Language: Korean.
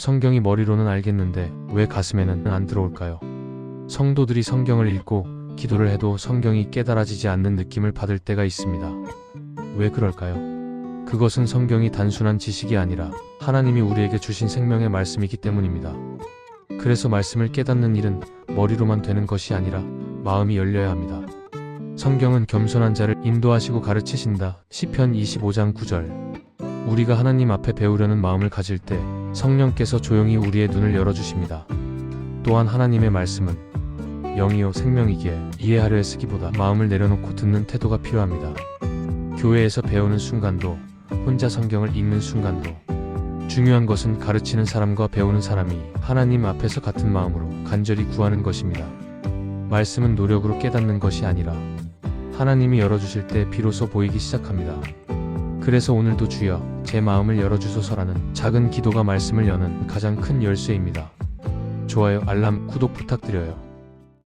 성경이 머리로는 알겠는데 왜 가슴에는 안 들어올까요? 성도들이 성경을 읽고 기도를 해도 성경이 깨달아지지 않는 느낌을 받을 때가 있습니다. 왜 그럴까요? 그것은 성경이 단순한 지식이 아니라 하나님이 우리에게 주신 생명의 말씀이기 때문입니다. 그래서 말씀을 깨닫는 일은 머리로만 되는 것이 아니라 마음이 열려야 합니다. 성경은 겸손한 자를 인도하시고 가르치신다. 시편 25장 9절. 우리가 하나님 앞에 배우려는 마음을 가질 때 성령께서 조용히 우리의 눈을 열어주십니다. 또한 하나님의 말씀은 영이요 생명이기에 이해하려 애쓰기보다 마음을 내려놓고 듣는 태도가 필요합니다. 교회에서 배우는 순간도 혼자 성경을 읽는 순간도 중요한 것은 가르치는 사람과 배우는 사람이 하나님 앞에서 같은 마음으로 간절히 구하는 것입니다. 말씀은 노력으로 깨닫는 것이 아니라 하나님이 열어주실 때 비로소 보이기 시작합니다. 그래서 오늘도 주여 제 마음을 열어주소서라는 작은 기도가 말씀을 여는 가장 큰 열쇠입니다. 좋아요, 알람, 구독 부탁드려요.